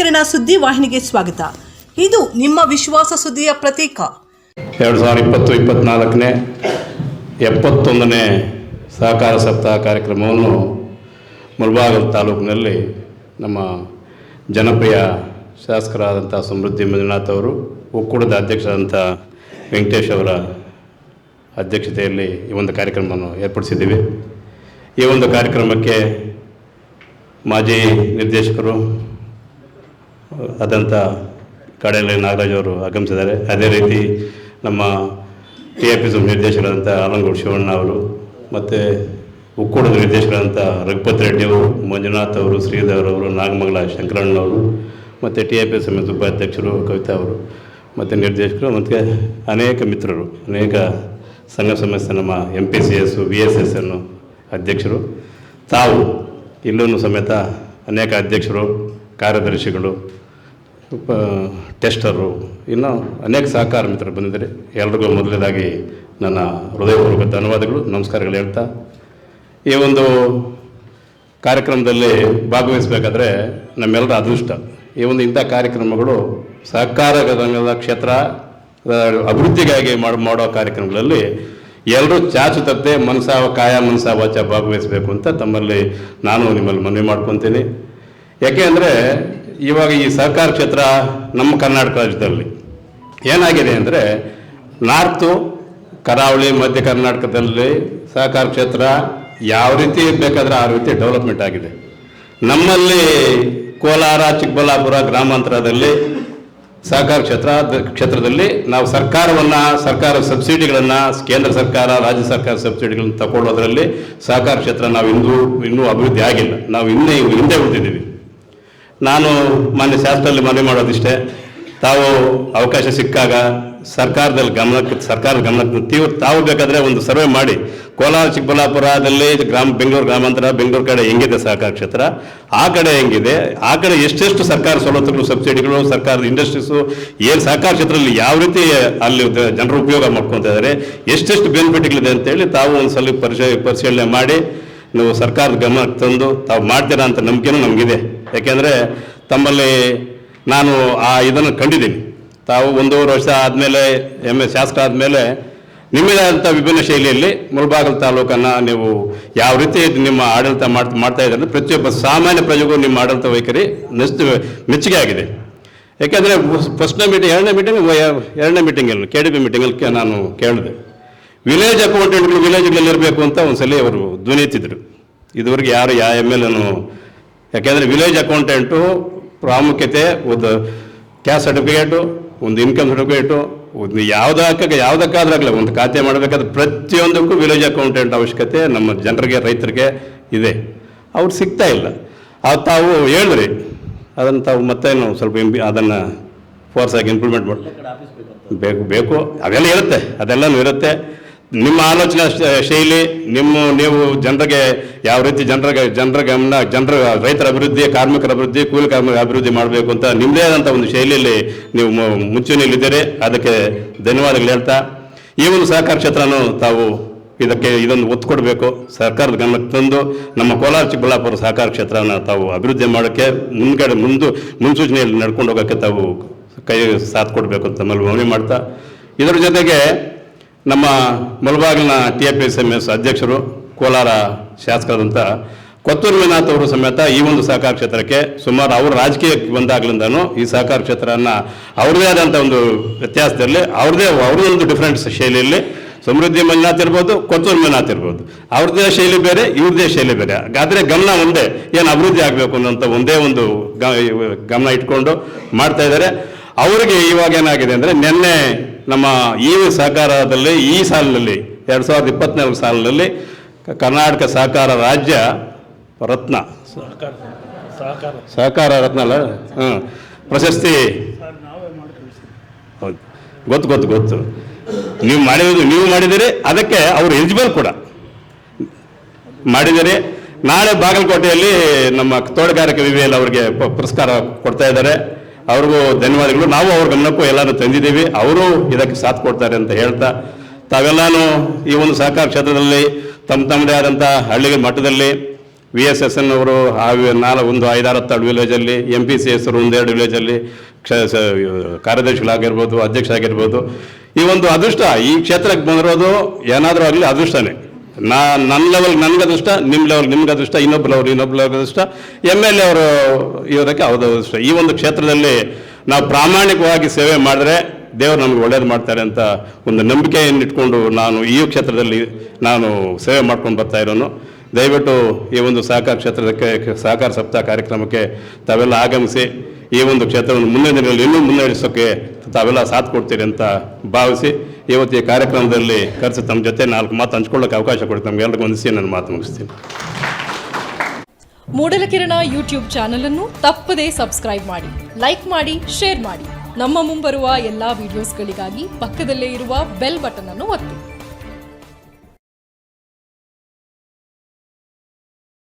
ಹೊಳೆಕಿರಣ ಸುದ್ದಿ ವಾಹಿನಿಗೆ ಸ್ವಾಗತ. ಇದು ನಿಮ್ಮ ವಿಶ್ವಾಸ ಸುದ್ದಿಯ ಪ್ರತೀಕ. ಎರಡು ಸಾವಿರದ ಇಪ್ಪತ್ತು ಇಪ್ಪತ್ನಾಲ್ಕನೇ ಎಪ್ಪತ್ತೊಂದನೇ ಸಹಕಾರ ಸಪ್ತಾಹ ಕಾರ್ಯಕ್ರಮವನ್ನು ಮುಳಬಾಗಿಲು ತಾಲೂಕಿನಲ್ಲಿ ನಮ್ಮ ಜನಪ್ರಿಯ ಶಾಸಕರಾದಂಥ ಸಮೃದ್ಧಿ ಮಂಜುನಾಥ್ ಅವರು, ಒಕ್ಕೂಟದ ಅಧ್ಯಕ್ಷರಾದಂಥ ವೆಂಕಟೇಶ್ ಅವರ ಅಧ್ಯಕ್ಷತೆಯಲ್ಲಿ ಈ ಒಂದು ಕಾರ್ಯಕ್ರಮವನ್ನು ಏರ್ಪಡಿಸಿದ್ದೀವಿ. ಈ ಒಂದು ಕಾರ್ಯಕ್ರಮಕ್ಕೆ ಮಾಜಿ ನಿರ್ದೇಶಕರು ಆದಂಥ ಕಡೆಯಲ್ಲಿ ನಾಗರಾಜ್ ಅವರು ಆಗಮಿಸಿದ್ದಾರೆ. ಅದೇ ರೀತಿ ನಮ್ಮ ಟಿ ಎ ಪಿ ನಿರ್ದೇಶಕರಾದಂಥ ಆಲಂಗೂರು ಶಿವಣ್ಣ ಅವರು ಮತ್ತು ಉಕ್ಕೂಡದ ನಿರ್ದೇಶಕರಾದಂಥ ರಘುಪತ್ ರೆಡ್ಡಿ ಅವರು, ಮಂಜುನಾಥ್ ಅವರು, ಶ್ರೀಧರ್ ಅವರು, ನಾಗಮಂಗಲ ಶಂಕರಣ್ಣವರು ಮತ್ತು T A P S M ಉಪಾಧ್ಯಕ್ಷರು ಕವಿತಾ ಅವರು ಮತ್ತು ನಿರ್ದೇಶಕರು ಮತ್ತು ಅನೇಕ ಮಿತ್ರರು, ಅನೇಕ ಸಂಘ ಸಂಸ್ಥೆ ನಮ್ಮ M P C S V S S ಅನ್ನು ಅಧ್ಯಕ್ಷರು. ತಾವು ಇಲ್ಲೂ ಸಮೇತ ಅನೇಕ ಅಧ್ಯಕ್ಷರು, ಕಾರ್ಯದರ್ಶಿಗಳು ಟೆಸ್ಟರು, ಇನ್ನು ಅನೇಕ ಸಹಕಾರ ಮಿತ್ರರು ಬಂದಿದ್ದಾರೆ. ಎಲ್ರಿಗೂ ಮೊದಲನೇದಾಗಿ ನನ್ನ ಹೃದಯಪೂರ್ವಕ ಧನ್ಯವಾದಗಳು. ನಮಸ್ಕಾರಗಳು ಹೇಳ್ತಾ. ಈ ಒಂದು ಕಾರ್ಯಕ್ರಮದಲ್ಲಿ ಭಾಗವಹಿಸಬೇಕಾದ್ರೆ ನಮ್ಮೆಲ್ಲರ ಅದೃಷ್ಟ. ಈ ಒಂದು ಇಂಥ ಕಾರ್ಯಕ್ರಮಗಳು ಸಹಕಾರ ಕ್ಷೇತ್ರ ಅಭಿವೃದ್ಧಿಗಾಗಿ ಮಾಡೋ ಮಾಡೋ ಕಾರ್ಯಕ್ರಮಗಳಲ್ಲಿ ಎಲ್ಲರೂ ಚಾಚು ತಪ್ಪದೆ ಮನಸ ಕಾಯ ಮನಸ ವಾಚ ಭಾಗವಹಿಸಬೇಕು ಅಂತ ತಮ್ಮಲ್ಲಿ ನಾನು ನಿಮ್ಮಲ್ಲಿ ಮನವಿ ಮಾಡ್ಕೊತೀನಿ. ಯಾಕೆ ಅಂದರೆ ಇವಾಗ ಈ ಸಹಕಾರ ಕ್ಷೇತ್ರ ನಮ್ಮ ಕರ್ನಾಟಕ ರಾಜ್ಯದಲ್ಲಿ ಏನಾಗಿದೆ ಅಂದರೆ ನಾರ್ತು, ಕರಾವಳಿ ಮಧ್ಯ ಕರ್ನಾಟಕದಲ್ಲಿ ಸಹಕಾರ ಕ್ಷೇತ್ರ ಯಾವ ರೀತಿ ಬೇಕಾದರೆ ಆ ರೀತಿ ಡೆವಲಪ್ಮೆಂಟ್ ಆಗಿದೆ. ನಮ್ಮಲ್ಲಿ ಕೋಲಾರ, ಚಿಕ್ಕಬಳ್ಳಾಪುರ ಗ್ರಾಮಾಂತರದಲ್ಲಿ ಸಹಕಾರ ಕ್ಷೇತ್ರ, ಕ್ಷೇತ್ರದಲ್ಲಿ ನಾವು ಸರ್ಕಾರವನ್ನು, ಸರ್ಕಾರ ಸಬ್ಸಿಡಿಗಳನ್ನು, ಕೇಂದ್ರ ಸರ್ಕಾರ, ರಾಜ್ಯ ಸರ್ಕಾರ ಸಬ್ಸಿಡಿಗಳನ್ನು ತಗೊಳ್ಳೋದ್ರಲ್ಲಿ ಸಹಕಾರ ಕ್ಷೇತ್ರ ನಾವು ಇನ್ನೂ ಇನ್ನೂ ಅಭಿವೃದ್ಧಿ ಆಗಿಲ್ಲ. ನಾವು ಇನ್ನೇ ಹಿಂದೆ ಉಳಿದಿದ್ದೀವಿ. ನಾನು ಮಾನ್ಯ ಶಾಸ್ತ್ರದಲ್ಲಿ ಮನವಿ ಮಾಡೋದಿಷ್ಟೇ. ತಾವು ಅವಕಾಶ ಸಿಕ್ಕಾಗ ಸರ್ಕಾರದಲ್ಲಿ ಗಮನಕ್ಕೆ, ಸರ್ಕಾರದ ಗಮನಕ್ಕೆ ತೀವ್ರ, ತಾವು ಬೇಕಾದರೆ ಒಂದು ಸರ್ವೆ ಮಾಡಿ. ಕೋಲಾರ ಚಿಕ್ಕಬಳ್ಳಾಪುರದಲ್ಲಿ ಗ್ರಾಮ, ಬೆಂಗಳೂರು ಗ್ರಾಮಾಂತರ, ಬೆಂಗಳೂರು ಕಡೆ ಹೆಂಗಿದೆ ಸಹಕಾರ ಕ್ಷೇತ್ರ? ಆ ಕಡೆ ಹೆಂಗಿದೆ? ಆ ಕಡೆ ಎಷ್ಟೆಷ್ಟು ಸರ್ಕಾರ ಸವಲತ್ತುಗಳು, ಸಬ್ಸಿಡಿಗಳು, ಸರ್ಕಾರದ ಇಂಡಸ್ಟ್ರೀಸು, ಏನು ಸಹಕಾರ ಕ್ಷೇತ್ರದಲ್ಲಿ ಯಾವ ರೀತಿ ಅಲ್ಲಿ ಜನರು ಉಪಯೋಗ ಮಾಡ್ಕೊತಾ ಇದ್ದಾರೆ ಎಷ್ಟೆಷ್ಟು ಬೆನಿಫಿಟ್ಗಳಿದೆ ಅಂತೇಳಿ ತಾವು ಒಂದು ಸಲ ಪರಿಶೀಲ ಪರಿಶೀಲನೆ ಮಾಡಿ ನೀವು ಸರ್ಕಾರದ ಗಮನಕ್ಕೆ ತಂದು ತಾವು ಮಾಡ್ತೀರಾ ಅಂತ ನಂಬಿಕೆನೂ ನಮಗಿದೆ. ಯಾಕೆಂದರೆ ತಮ್ಮಲ್ಲಿ ನಾನು ಆ ಇದನ್ನು ಕಂಡಿದ್ದೀನಿ. ತಾವು ಒಂದೂವರೆ ವರ್ಷ ಆದಮೇಲೆ ಎಂ ಎಸ್ ಶಾಸಕ ಆದಮೇಲೆ ನಿಮ್ಮದೇ ಆದಂಥ ವಿಭಿನ್ನ ಶೈಲಿಯಲ್ಲಿ ಮುಳಬಾಗಲ್ ತಾಲೂಕನ್ನು ನೀವು ಯಾವ ರೀತಿ ನಿಮ್ಮ ಆಡಳಿತ ಮಾಡ್ತಾ ಮಾಡ್ತಾ ಇದ್ದಾರೆ ಪ್ರತಿಯೊಬ್ಬ ಸಾಮಾನ್ಯ ಪ್ರಜೆಗೂ ನಿಮ್ಮ ಆಡಳಿತ ವೈಖರಿ ನೆಸ್ಟ್ ಮೆಚ್ಚುಗೆ ಆಗಿದೆ. ಯಾಕೆಂದರೆ ಫಸ್ಟ್ನೇ ಮೀಟಿಂಗ್ ಎರಡನೇ ಮೀಟಿಂಗ್ ಎರಡನೇ ಮೀಟಿಂಗಲ್ಲಿ ಕೆ ಡಿ ಪಿ ಮೀಟಿಂಗಲ್ಲಿ ನಾನು ಕೇಳಿದೆ. ವಿಲೇಜ್ ಅಕೌಂಟೆಂಟ್ಗಳು ವಿಲೇಜ್ಗಳಲ್ಲಿ ಇರಬೇಕು ಅಂತ ಸಲ ಅವರು ಧ್ವನಿ ಎತ್ತಿದ್ರು ಇದುವರೆಗೆ ಯಾರು ಯಾವ ಎಂ ಎಲ್ ಎನು ಯಾಕೆಂದರೆ ವಿಲೇಜ್ ಅಕೌಂಟೆಂಟು ಪ್ರಾಮುಖ್ಯತೆ ಒಂದು ಕ್ಯಾಸ್ಟ್ ಸರ್ಟಿಫಿಕೇಟು ಒಂದು ಇನ್ಕಮ್ ಸರ್ಟಿಫಿಕೇಟು ಒಂದು ಯಾವುದಕ್ಕೆ ಯಾವುದಕ್ಕಾದ್ರಾಗಲಿ ಒಂದು ಖಾತೆ ಮಾಡಬೇಕಾದ್ರೆ ಪ್ರತಿಯೊಂದಕ್ಕೂ ವಿಲೇಜ್ ಅಕೌಂಟೆಂಟ್ ಅವಶ್ಯಕತೆ ನಮ್ಮ ಜನರಿಗೆ ರೈತರಿಗೆ ಇದೆ. ಅವ್ರು ಸಿಗ್ತಾ ಇಲ್ಲ. ಅದು ತಾವು ಹೇಳಿದ್ರಿ. ಅದನ್ನು ತಾವು ಮತ್ತೇನು ಸ್ವಲ್ಪ ಇಂಪಿ ಅದನ್ನು ಆಗಿ ಇಂಪ್ಲಿಮೆಂಟ್ ಮಾಡಿ ಬೇಕು ಬೇಕು. ಅವೆಲ್ಲ ಇರುತ್ತೆ. ಅದೆಲ್ಲನೂ ಇರುತ್ತೆ. ನಿಮ್ಮ ಆಲೋಚನಾ ಶೈಲಿ, ನಿಮ್ಮ ನೀವು ಜನರಿಗೆ ಯಾವ ರೀತಿ ಜನರಿಗೆ, ಜನರ ಗಮನ, ಜನರ ರೈತರ ಅಭಿವೃದ್ಧಿ, ಕಾರ್ಮಿಕರ ಅಭಿವೃದ್ಧಿ, ಕೂಲಿ ಕಾರ್ಮಿಕರ ಅಭಿವೃದ್ಧಿ ಮಾಡಬೇಕು ಅಂತ ನಿಮ್ಮದೇ ಆದಂಥ ಒಂದು ಶೈಲಿಯಲ್ಲಿ ನೀವು ಮುಂಚೂಣಿಯಲ್ಲಿದ್ದೀರಿ. ಅದಕ್ಕೆ ಧನ್ಯವಾದಗಳು ಹೇಳ್ತಾ, ಈ ಒಂದು ಸಹಕಾರ ಕ್ಷೇತ್ರನೂ ತಾವು ಇದಕ್ಕೆ ಇದೊಂದು ಒತ್ತು ಕೊಡಬೇಕು ಸರ್ಕಾರದ ಗಮನಕ್ಕೆ ತಂದು ನಮ್ಮ ಕೋಲಾರ ಚಿಕ್ಕಬಳ್ಳಾಪುರ ಸಹಕಾರ ಕ್ಷೇತ್ರನ ತಾವು ಅಭಿವೃದ್ಧಿ ಮಾಡೋಕ್ಕೆ ಮುಂದ್ಗಡೆ ಮುಂದು, ಮುನ್ಸೂಚನೆಯಲ್ಲಿ ನಡ್ಕೊಂಡು ಹೋಗೋಕ್ಕೆ ತಾವು ಕೈ, ಸಾಥ್ ಕೊಡಬೇಕು ಅಂತ ನಮ್ಮಲ್ಲಿ ಮನವಿ ಮಾಡ್ತಾ, ಇದರ ಜೊತೆಗೆ ನಮ್ಮ ಮುಳಬಾಗಿಲಿನ T F S M S ಅಧ್ಯಕ್ಷರು, ಕೋಲಾರ ಶಾಸಕರಾದಂಥ ಕೊತ್ತೂರು ವಿನಾಥ್ ಅವರು ಸಮೇತ ಈ ಒಂದು ಸಹಕಾರ ಕ್ಷೇತ್ರಕ್ಕೆ ಸುಮಾರು ಅವರು ರಾಜಕೀಯಕ್ಕೆ ಬಂದಾಗಲಿಂದನೂ ಈ ಸಹಕಾರ ಕ್ಷೇತ್ರನ ಅವ್ರದೇ ಆದಂಥ ಒಂದು ವ್ಯತ್ಯಾಸದಲ್ಲಿ ಅವ್ರದೇ ಅವ್ರದೇ ಒಂದು ಡಿಫ್ರೆಂಟ್ ಶೈಲಿಯಲ್ಲಿ ಸಮೃದ್ಧಿ ಮಂಜುನಾಥ್ ಇರ್ಬೋದು, ಕೊತ್ತೂರು ಮಂಜುನಾಥ್ ಇರ್ಬೋದು. ಅವ್ರದ್ದೇ ಶೈಲಿ ಬೇರೆ ಇವ್ರದೇ ಶೈಲಿ ಬೇರೆ. ಆದರೆ ಗಮನ ಒಂದೇ, ಏನು ಅಭಿವೃದ್ಧಿ ಆಗಬೇಕು ಅನ್ನೋಂಥ ಒಂದೇ ಒಂದು ಗಮನ ಇಟ್ಕೊಂಡು ಮಾಡ್ತಾ ಇದ್ದಾರೆ. ಅವರಿಗೆ ಇವಾಗ ಏನಾಗಿದೆ ಅಂದರೆ, ನಿನ್ನೆ ನಮ್ಮ ಈ ಸಹಕಾರದಲ್ಲಿ ಈ ಸಾಲಿನಲ್ಲಿ ಎರಡು ಸಾವಿರದ ಇಪ್ಪತ್ನಾಲ್ಕು ಸಾಲಿನಲ್ಲಿ ಕರ್ನಾಟಕ ಸಹಕಾರ ರಾಜ್ಯ ರತ್ನ. ಸಹಕಾರ ರತ್ನ ಅಲ್ಲ? ಹಾಂ ಪ್ರಶಸ್ತಿ. ಹೌದು. ಗೊತ್ತು ಗೊತ್ತು ಗೊತ್ತು. ನೀವು ಮಾಡಿರೋದು ನೀವು ಮಾಡಿದರೆ ಅದಕ್ಕೆ ಅವರು ಎಲಿಜಿಬಲ್ ಕೂಡ. ಮಾಡಿದರೆ ನಾಳೆ ಬಾಗಲಕೋಟೆಯಲ್ಲಿ ನಮ್ಮ ತೋಟಗಾರಿಕೆ ವಿವಿಯಲ್ಲಿ ಅವರಿಗೆ ಪುರಸ್ಕಾರ ಕೊಡ್ತಾ ಇದ್ದಾರೆ. ಅವ್ರಿಗೂ ಧನ್ಯವಾದಗಳು. ನಾವು ಅವ್ರ ಗಮನಕ್ಕೂ ಎಲ್ಲರೂ ತಂದಿದ್ದೀವಿ. ಅವರು ಇದಕ್ಕೆ ಸಾಥ್ ಕೊಡ್ತಾರೆ ಅಂತ ಹೇಳ್ತಾ, ತಾವೆಲ್ಲಾನು ಈ ಒಂದು ಸಹಕಾರ ಕ್ಷೇತ್ರದಲ್ಲಿ ತಮ್ಮ ತಮ್ಮದೇ ಆದಂಥ ಹಳ್ಳಿಗೆ ಮಟ್ಟದಲ್ಲಿ ವಿ ಎಸ್ ಎಸ್ ಎನ್ ಅವರು ಆ ನಾಲ್ಕು ಒಂದು ಐದಾರು ಹತ್ತಾರು ವಿಲೇಜಲ್ಲಿ ಎಂ ಪಿ ಸಿ ಎಸ್ ಅವರು ಒಂದೆರಡು ವಿಲೇಜಲ್ಲಿ ಕ್ಷ ಕಾರ್ಯದರ್ಶಿಗಳಾಗಿರ್ಬೋದು ಅಧ್ಯಕ್ಷ ಆಗಿರ್ಬೋದು ಈ ಒಂದು ಅದೃಷ್ಟ ಈ ಕ್ಷೇತ್ರಕ್ಕೆ ಬಂದಿರೋದು ಏನಾದರೂ ಆಗಲಿ ಅದೃಷ್ಟನೇ. ನಾ ನನ್ನ ಲೆವೆಲ್ ನನಗೆ ಅದೃಷ್ಟ ನಿಮ್ಮ ಲೆವೆಲ್ ನಿಮ್ಗೆ ಅದೃಷ್ಟ ಇನ್ನೊಬ್ಬ ಲೆವೆಲ್ ಇನ್ನೊಬ್ಬ ಲೆವೆಲ್ ಅದೃಷ್ಟ. ಎಂ ಎಲ್ ಎ ಅವರು ಇರೋದಕ್ಕೆ ಅದೃಷ್ಟ. ಈ ಒಂದು ಕ್ಷೇತ್ರದಲ್ಲಿ ನಾವು ಪ್ರಾಮಾಣಿಕವಾಗಿ ಸೇವೆ ಮಾಡಿದ್ರೆ ದೇವರು ನಮಗೆ ಒಳ್ಳೇದು ಮಾಡ್ತಾರೆ ಅಂತ ಒಂದು ನಂಬಿಕೆಯನ್ನು ಇಟ್ಕೊಂಡು ನಾನು ಈ ಕ್ಷೇತ್ರದಲ್ಲಿ ನಾನು ಸೇವೆ ಮಾಡ್ಕೊಂಡು ಬರ್ತಾ ಇರೋನು. ದಯವಿಟ್ಟು ಈ ಒಂದು ಸಹಕಾರ ಕ್ಷೇತ್ರಕ್ಕೆ, ಸಹಕಾರ ಸಪ್ತಾಹ ಕಾರ್ಯಕ್ರಮಕ್ಕೆ ತಾವೆಲ್ಲ ಆಗಮಿಸಿ ಈ ಒಂದು ಕ್ಷೇತ್ರವನ್ನು ಮುಂದಿನ ದಿನಗಳಲ್ಲಿ ಇನ್ನೂ ಮುನ್ನಡೆಸೋಕ್ಕೆ ತಾವೆಲ್ಲ ಸಾಥ್ ಕೊಡ್ತೀರಿ ಅಂತ ಭಾವಿಸಿ ಇವತ್ತು ಈ ಕಾರ್ಯಕ್ರಮದಲ್ಲಿ ಕರೆಸಿ ತಮ್ಮ ಜೊತೆ ನಾಲ್ಕು ಮಾತು ಹಂಚ್ಕೊಳ್ಳೋಕೆ ಅವಕಾಶ ಕೊಡಿ. ತಮ್ಗೆಲ್ಲರಿಗೂ ಒಂದು ನನ್ನ ಮಾತು ಮುಗಿಸ್ತೀನಿ. ಮೂಡಲಕಿರಣ ಯೂಟ್ಯೂಬ್ ಚಾನಲ್ ಅನ್ನು ತಪ್ಪದೇ ಸಬ್ಸ್ಕ್ರೈಬ್ ಮಾಡಿ, ಲೈಕ್ ಮಾಡಿ, ಶೇರ್ ಮಾಡಿ. ನಮ್ಮ ಮುಂಬರುವ ಎಲ್ಲಾ ವಿಡಿಯೋಸ್ಗಳಿಗಾಗಿ ಪಕ್ಕದಲ್ಲೇ ಇರುವ ಬೆಲ್ ಬಟನ್ ಅನ್ನು ಒತ್ತಿ.